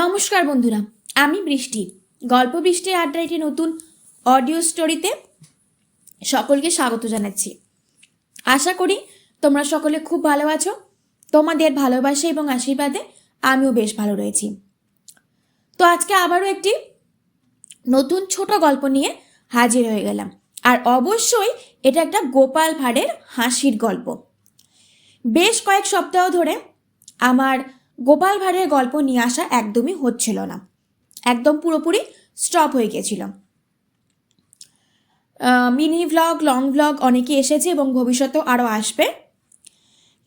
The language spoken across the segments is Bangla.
নমস্কার বন্ধুরা, আমি বৃষ্টি। গল্প বৃষ্টির আড্ডার একটি নতুন অডিও স্টোরিতে সকলকে স্বাগত জানাচ্ছি। আশা করি তোমরা সকলে খুব ভালো আছো, তোমাদের ভালোবাসা এবং আশীর্বাদে আমিও বেশ ভালো রয়েছি। তো আজকে আবারও একটি নতুন ছোট গল্প নিয়ে হাজির হয়ে গেলাম। আর অবশ্যই এটা একটা গোপাল ভাঁড়ের হাসির গল্প। বেশ কয়েক সপ্তাহ ধরে আমার গোপাল ভাঁড়ের গল্প নিয়ে আসা একদমই হচ্ছিল না। একদম পুরোপুরি স্টপ হয়ে গেছিল। মিনি ভ্লগ লং ভ্লগ অনেকে এসেছে এবং ভবিষ্যতেও আরও আসবে।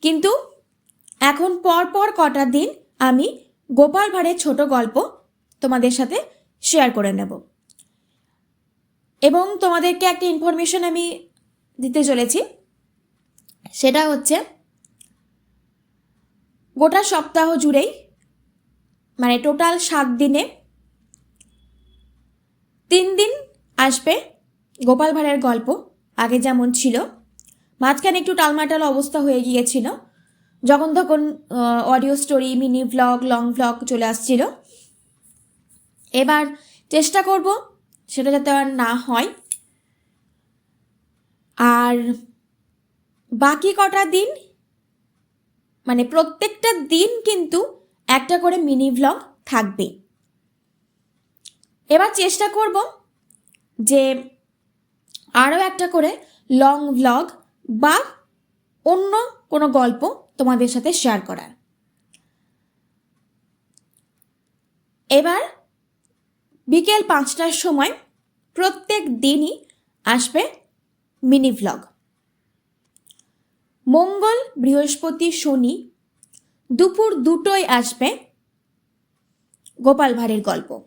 কিন্তু এখন পর পর কটা দিন আমি গোপাল ভাঁড়ের ছোট গল্প তোমাদের সাথে শেয়ার করে নেব। এবং তোমাদেরকে একটা ইনফরমেশন আমি দিতে চলেছি। সেটা হচ্ছে গোটা সপ্তাহ জুড়েই মানে টোটাল সাত দিনে, তিন দিন আসবে গোপাল ভাঁড়ের গল্প, আগে যেমন ছিল। মাঝখানে একটু টালমাটাল অবস্থা হয়ে গিয়েছিল। যখন তখন audio story mini vlog long vlog চলে আসছিল। এবার চেষ্টা করব সেটা যাতে আর না হয়। আর বাকি কটা দিন মানে প্রত্যেকটা দিন কিন্তু একটা করে মিনি ভ্লগ থাকবে। এবার চেষ্টা করব যে আরও একটা করে লং ভ্লগ বা অন্য কোনো গল্প তোমাদের সাথে শেয়ার করার। এবার বিকেল পাঁচটার সময় প্রত্যেক দিনই আসবে মিনি ভ্লগ মঙ্গল বৃহস্পতি শনি দুপুর দুটোয় আসবে গোপাল ভাঁড়ের গল্প।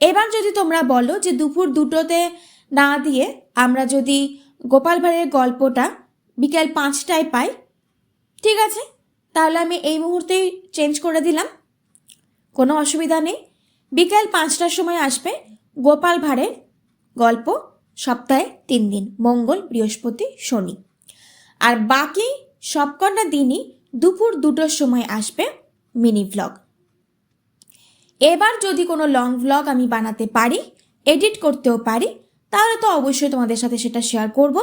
এবার যদি তোমরা বলো যে দুপুর দুটোতে না দিয়ে আমরা যদি গোপাল ভাঁড়ের গল্পটা বিকেল পাঁচটায় পাই, ঠিক আছে? তাহলে আমি এই মুহূর্তেই চেঞ্জ করে দিলাম। কোনো অসুবিধা নেই। বিকেল পাঁচটার সময় আসবে গোপাল ভাঁড়ের গল্প সপ্তাহে তিন দিন, মঙ্গল বৃহস্পতি শনি। আর বাকি সবকটা দিনই দুপুর দুটোর সময় আসবে মিনি ভ্লগ এবার যদি কোনো লং ভ্লগ আমি বানাতে পারি এডিট করতেও পারি, তাহলে তো অবশ্যই তোমাদের সাথে সেটা শেয়ার করব।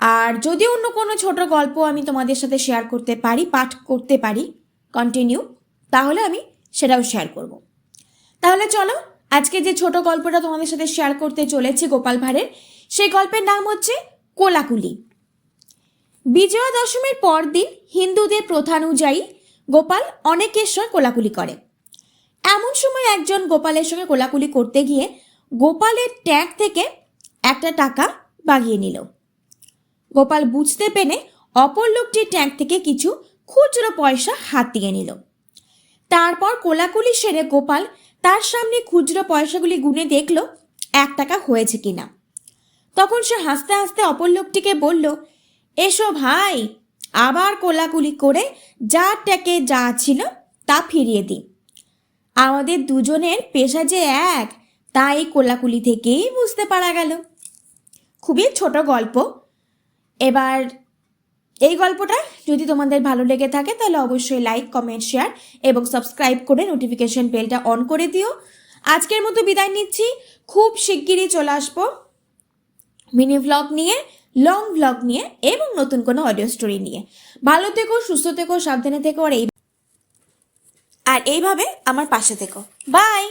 আর যদি অন্য কোনো ছোট গল্প আমি তোমাদের সাথে শেয়ার করতে পারি, পাঠ করতে পারি কন্টিনিউ তাহলে আমি সেটাও শেয়ার করব। তাহলে চলো, আজকে যে ছোট গল্পটা তোমাদের সাথে শেয়ার করতে চলেছে গোপাল ভাঁড়ের, সেই গল্পের নাম হচ্ছে কোলাকুলি। বিজয়া দশমীর পর দিন হিন্দুদের প্রথা অনুযায়ী গোপাল অনেকের সঙ্গে কোলাকুলি করে। এমন সময় একজন গোপালের সঙ্গে কোলাকুলি করতে গিয়ে গোপালের ট্যাগ থেকে একটা টাকা বাগিয়ে নিল। গোপাল বুঝতে পেরে অপর লোকটির ট্যাগ থেকে কিছু খুচরো পয়সা হাতিয়ে নিল। তারপর কোলাকুলি সেরে গোপাল তার সামনে খুচরো পয়সাগুলি গুনে দেখল, এক টাকা হয়েছে কিনা। তখন সে হাসতে হাসতে অপর লোকটিকে বলল এসো ভাই, আবার কোলাকুলি করে যা ট্যাকে যা ছিল তা ফিরিয়ে দিই। আমাদের দুজনের পেশা যে এক, তাই কোলাকুলি থেকেই বুঝতে পারা গেল। খুবই ছোট গল্প। এবার এই গল্পটা যদি তোমাদের ভালো লেগে থাকে, তাহলে অবশ্যই লাইক কমেন্ট শেয়ার এবং সাবস্ক্রাইব করে নোটিফিকেশন বেলটা অন করে দিও। আজকের মতো বিদায় নিচ্ছি। খুব শিগগিরই চলে আসব। মিনি ভ্লগ নিয়ে লং ব্লগ নিয়ে এবং নতুন কোনো অডিও স্টোরি নিয়ে। ভালো থেকো, সুস্থ থেকো, সাবধানে থেকো, আর এই আর এইভাবে আমার পাশে থেকো। বাই